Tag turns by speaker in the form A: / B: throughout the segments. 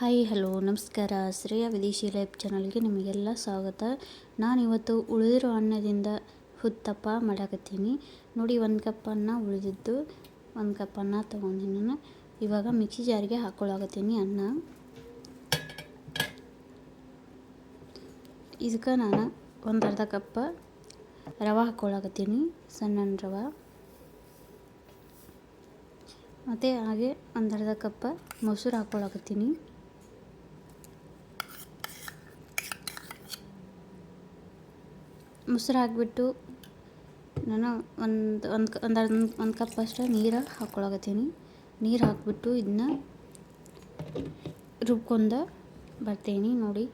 A: Hi, hello, ನಮಸ್ಕಾರ. ಶ್ರೇಯ ವಿದೇಶಿ life ಚಾನಲ್ಗೆ ನಿಮಗೆಲ್ಲ ಸ್ವಾಗತ. ನಾನಿವತ್ತು ಉಳಿದಿರೋ ಅನ್ನದಿಂದ ಹುತ್ತಪ್ಪ ಮಾಡಾಕತ್ತೀನಿ. ನೋಡಿ, ಒಂದು ಕಪ್ ಅನ್ನ ಉಳಿದಿದ್ದು, ಒಂದು ಕಪ್ ಅನ್ನ ತೊಗೊಂಡಿನಿ ನಾನು. ಇವಾಗ ಮಿಕ್ಸಿ ಜಾರಿಗೆ ಹಾಕ್ಕೊಳಕತ್ತೀನಿ ಅನ್ನ. ಇದಕ್ಕೆ ನಾನು ಒಂದು ಅರ್ಧ ಕಪ್ ರವೆ ಹಾಕ್ಕೊಳಕತ್ತೀನಿ ಸಣ್ಣ ರವೆ. ಮತ್ತು ಹಾಗೆ ಒಂದು ಅರ್ಧ ಕಪ್ ಮೊಸರು ಹಾಕ್ಕೊಳಕತ್ತೀನಿ ಮೊಸರು ಹಾಕಿಬಿಟ್ಟು ನಾನು ಒಂದು ಒಂದು ಒಂದು ಒಂದು ಕಪ್ ಅಷ್ಟು ನೀರು ಹಾಕ್ಕೊಳಕತ್ತೀನಿ. ನೀರು ಹಾಕ್ಬಿಟ್ಟು ಇದನ್ನ ರುಬ್ಕೊಂಡು ಬರ್ತೀನಿ ನೋಡಿ.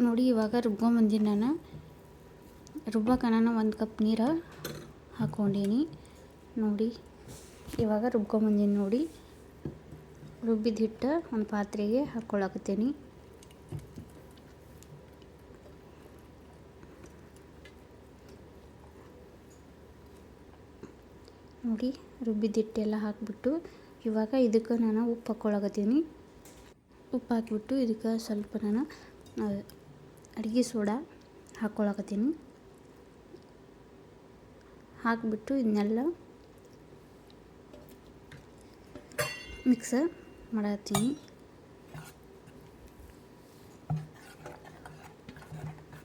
A: ನೋಡಿ ಇವಾಗ ರುಬ್ಕೊಂಬಂದಿನಿ ನಾನು. ರುಬ್ಬಕ್ಕೆ ನಾನು ಒಂದು ಕಪ್ ನೀರು ಹಾಕ್ಕೊಂಡೀನಿ. ನೋಡಿ ಇವಾಗ ರುಬ್ಕೊಂಬಂದೀನಿ ನೋಡಿ. ರುಬ್ಬಿದ ಹಿಟ್ಟು ಒಂದು ಪಾತ್ರೆಗೆ ಹಾಕ್ಕೊಳಕತ್ತೀನಿ. ನೋಡಿ ರುಬ್ಬಿದ ಹಿಟ್ಟೆಲ್ಲ ಹಾಕಿಬಿಟ್ಟು ಇವಾಗ ಇದಕ್ಕೆ ನಾನು ಉಪ್ಪು ಹಾಕ್ಕೊಳಕತ್ತೀನಿ. ಉಪ್ಪು ಹಾಕಿಬಿಟ್ಟು ಇದಕ್ಕೆ ಸ್ವಲ್ಪ ನಾನು ಅಡುಗೆ ಸೋಡಾ ಹಾಕ್ಕೊಳಕತ್ತೀನಿ. ಹಾಕಿಬಿಟ್ಟು ಇದನ್ನೆಲ್ಲ ಮಿಕ್ಸ್ ಮಾಡತ್ತೀನಿ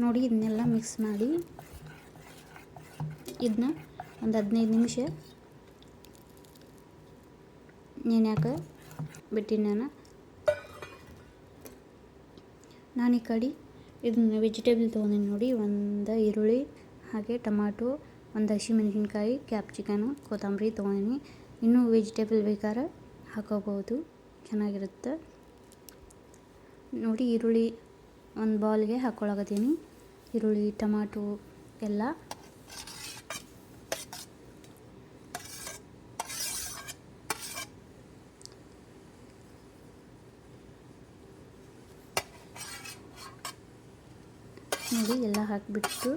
A: ನೋಡಿ, ಇದನ್ನೆಲ್ಲ ಮಿಕ್ಸ್ ಮಾಡಿ, ಇದನ್ನ ಒಂದು ಹದಿನೈದು ನಿಮಿಷ ನೆನ್ಯಾಕ ಬಿಟ್ಟಿನಿ ನಾನು? ನಾನು ಈ ಕಡೆ ಇದನ್ನ ವೆಜಿಟೇಬಲ್ ತೊಗೊಂಡಿನಿ ನೋಡಿ, ಒಂದು ಈರುಳ್ಳಿ, ಹಾಗೆ ಟಮಾಟೊ, ಒಂದು ಹಸಿಮೆಣಸಿನ್ಕಾಯಿ ಕ್ಯಾಪ್ಸಿಕನು ಕೊತ್ತಂಬರಿ ತೊಗೊಂಡಿನಿ. ಇನ್ನೂ ವೆಜಿಟೇಬಲ್ ಬೇಕಾದ್ರೆ ಹಾಕೋಬೋದು ಚೆನ್ನಾಗಿರುತ್ತೆ. ನೋಡಿ ಈರುಳ್ಳಿ ಒಂದು ಬೌಲ್ಗೆ ಹಾಕ್ಕೊಳಕತ್ತೀನಿ ಈರುಳ್ಳಿ, ಟಮಾಟೊ ಎಲ್ಲ ನೋಡಿ ಎಲ್ಲ ಹಾಕಿಬಿಟ್ಟು.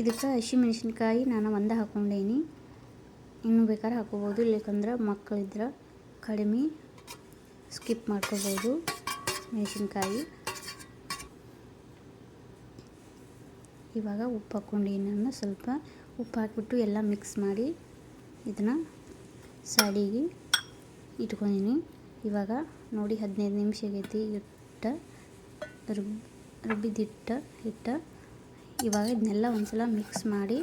A: ಇದಕ್ಕೆ ಹಸಿಮೆಣಸಿನ್ಕಾಯಿ ನಾನು ಒಂದೇ ಹಾಕ್ಕೊಂಡೇನಿ ಇನ್ನೂ ಬೇಕಾದ್ರೆ ಹಾಕೋಬೋದು, ಇಲ್ಲಕಂದ್ರೆ ಮಕ್ಕಳಿದ್ರೆ ಕಡಿಮೆ ಸ್ಕಿಪ್ ಮಾಡ್ಕೋಬೋದು ಮೆಣಸಿನ್ಕಾಯಿ. ಇವಾಗ ಉಪ್ಪು ಹಾಕ್ಕೊಂಡೀನಿ ನಾನು, ಸ್ವಲ್ಪ ಉಪ್ಪು ಹಾಕಿಬಿಟ್ಟು ಎಲ್ಲ ಮಿಕ್ಸ್ ಮಾಡಿ ಇದನ್ನು ಸೈಡಿಗೆ ಇಟ್ಕೊಂಡಿನಿ. ಇವಾಗ ನೋಡಿ, ಹದಿನೈದು ನಿಮಿಷ ಆಗೈತಿ. ಹಿಟ್ಟು ರುಬ್, ರುಬ್ಬಿದಿಟ್ಟ ಹಿಟ್ಟು ಇವಾಗ ಇದನ್ನೆಲ್ಲ ಒಂದ್ಸಲ ಮಿಕ್ಸ್ ಮಾಡಿ.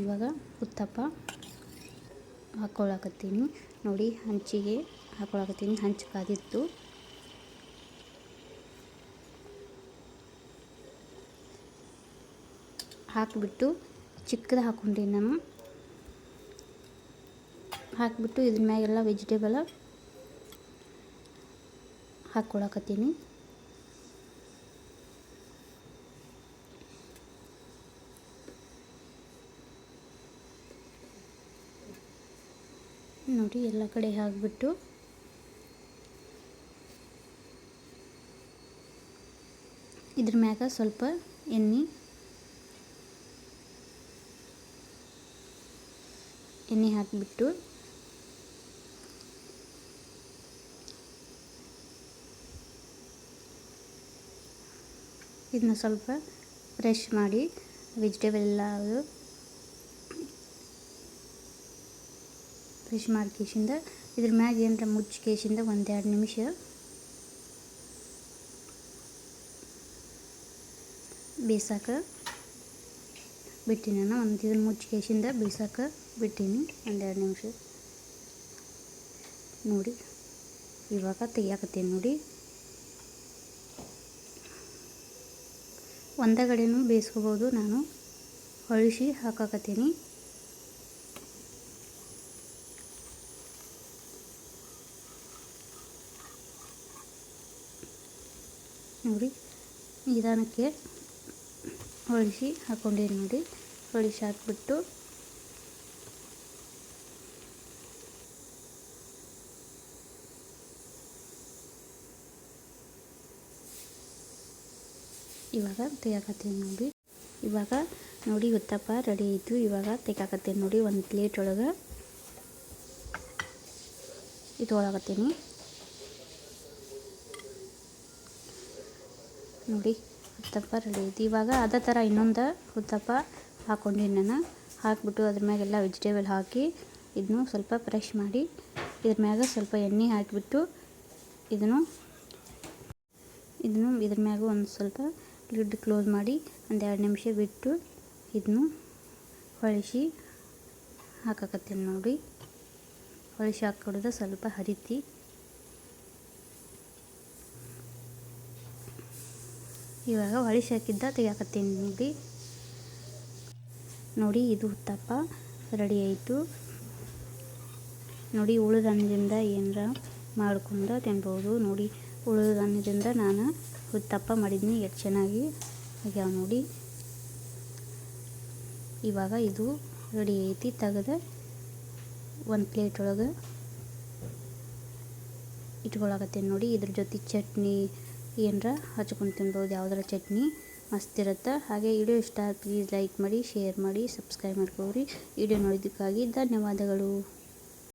A: ಇವಾಗ ಉತ್ತಪ್ಪ ಹಾಕ್ಕೊಳಕತ್ತೀನಿ ನೋಡಿ, ಹಂಚಿಗೆ ಹಾಕ್ಕೊಳಕತ್ತೀನಿ ಹಂಚು ಕಾದಿತ್ತು. ಹಾಕಿಬಿಟ್ಟು ಚಿಕ್ಕದು ಹಾಕೊಂಡಿ ನಾನು ಹಾಕಿಬಿಟ್ಟು ಇದ್ರ ಮ್ಯಾಗೆಲ್ಲ ವೆಜಿಟೇಬಲ ಹಾಕ್ಕೊಳಕತ್ತೀನಿ. ನೋಡಿ, ಎಲ್ಲ ಕಡೆ ಹಾಕ್ಬಿಟ್ಟು ಇದ್ರ ಮ್ಯಾಗ ಸ್ವಲ್ಪ ಎಣ್ಣೆ ಎಣ್ಣೆ ಹಾಕಿಬಿಟ್ಟು ಇದನ್ನ ಸ್ವಲ್ಪ ಫ್ರೆಶ್ ಮಾಡಿ ವೆಜಿಟೇಬಲ್ ಎಲ್ಲ ಅದು ಫ್ರೆಶ್ ಮಾಡಿ ಕೇಸಿಂದ ಇದ್ರ ಮ್ಯಾಗ ಏನರ ಮುಚ್ಚಿ ಕೇಸಿಂದ ಒಂದೆರಡು ನಿಮಿಷ ಬೇಸಾಕ ಬಿಟ್ಟಿನಿ ಒಂದು ಇದನ್ನು ಮುಚ್ಚಿ ಕೇಸಿಂದ ಬೇಯಿಸಾಕ ಬಿಟ್ಟೀನಿ. ಒಂದೆರಡು ನಿಮಿಷ ನೋಡಿ ಇವಾಗ ತೆಗಿಯಾಕತ್ತೀನಿ ನೋಡಿ. ಒಂದೇ ಕಡೆನೂ ಬೇಯಿಸ್ಕೋಬೋದು ನಾನು. ಹೊಳಿಸಿ ಹಾಕಕತ್ತೀನಿ. ನೋಡಿ ನಿಧಾನಕ್ಕೆ ಹೊಳಿಸಿ ಹಾಕ್ಕೊಂಡೇನು ನೋಡಿ ಹೊಳಿಸಿ ಹಾಕ್ಬಿಟ್ಟು ಇವಾಗ ತೆಗಿಯಾಕತ್ತೀನಿ ನೋಡಿ. ಇವಾಗ ನೋಡಿ ಉತ್ತಪ್ಪ ರೆಡಿ ಆಯಿತು ಇವಾಗ ತೆಗಾಕತ್ತೀನಿ ನೋಡಿ ಒಂದು ಪ್ಲೇಟ್ ಒಳಗೆ. ಇಟ್ಕೊಳಕತ್ತೀನಿ ನೋಡಿ ಉತ್ತಪ್ಪ ರೆಡಿ ಐತಿ. ಇವಾಗ ಅದೇ ಥರ ಇನ್ನೊಂದು ಉತ್ತಪ್ಪ ಹಾಕ್ಕೊಂಡಿನಿ ನಾನು. ಹಾಕ್ಬಿಟ್ಟು ಅದ್ರ ಮ್ಯಾಗೆಲ್ಲ ವೆಜಿಟೇಬಲ್ ಹಾಕಿ ಇದನ್ನು ಸ್ವಲ್ಪ ಫ್ರೆಶ್ ಮಾಡಿ ಇದ್ರ ಮ್ಯಾಗ ಸ್ವಲ್ಪ ಎಣ್ಣೆ ಹಾಕಿಬಿಟ್ಟು ಇದನ್ನು ಇದನ್ನು ಇದ್ರ ಮ್ಯಾಗ ಒಂದು ಸ್ವಲ್ಪ ಲಿಡ್ ಕ್ಲೋಸ್ ಮಾಡಿ ಒಂದು ಎರಡು ನಿಮಿಷ ಬಿಟ್ಟು ಇದನ್ನು ಹೊಳಿಸಿ ಹಾಕಕತ್ತೀನಿ ನೋಡಿ. ಹೊಳಿಸಿ ಹಾಕೊಡೋದು ಸ್ವಲ್ಪ ಹರಿತಿ. ಇವಾಗ ಹೊಳಿಸಿ ಹಾಕಿದ್ದ ತೆಗಿಯಾಕತ್ತೀನಿ ನೋಡಿ. ನೋಡಿ, ಇದು ಉತ್ತಪ್ಪ. ರೆಡಿ ಆಯಿತು. ನೋಡಿ, ಉಳಿದ ಅನ್ನದಿಂದ ಏನರ ಮಾಡ್ಕೊಂಡು ತಿನ್ಬೋದು. ನೋಡಿ, ಉಳಿದ ಅನ್ನದಿಂದ ನಾನು ಉತ್ತಪ್ಪ ಮಾಡಿದ್ನಿ, ಎಷ್ಟು ಚೆನ್ನಾಗಿ. ಆಗ್ಯಾವ ನೋಡಿ. ಇವಾಗ ಇದು ರೆಡಿ ಐತಿ, ತೆಗೆದು ಒಂದು ಪ್ಲೇಟ್ ಒಳಗೆ ಇಟ್ಕೊಳಕತ್ತೇನೆ ನೋಡಿ. ಇದ್ರ ಜೊತೆ ಚಟ್ನಿ, ಏನರ ಹಚ್ಕೊಂಡು ತಿನ್ಬೋದು, ಯಾವ್ದಾರ ಚಟ್ನಿ ಮಸ್ತ್ ಇರುತ್ತೆ. ಹಾಗೆ ವಿಡಿಯೋ ಇಷ್ಟ ಪ್ಲೀಸ್ ಲೈಕ್ ಮಾಡಿ ಶೇರ್ ಮಾಡಿ ಸಬ್ಸ್ಕ್ರೈಬ್ ಮಾಡ್ಕೊಳ್ರಿ. ವಿಡಿಯೋ ನೋಡಿದ್ದಕ್ಕಾಗಿ ಧನ್ಯವಾದಗಳು.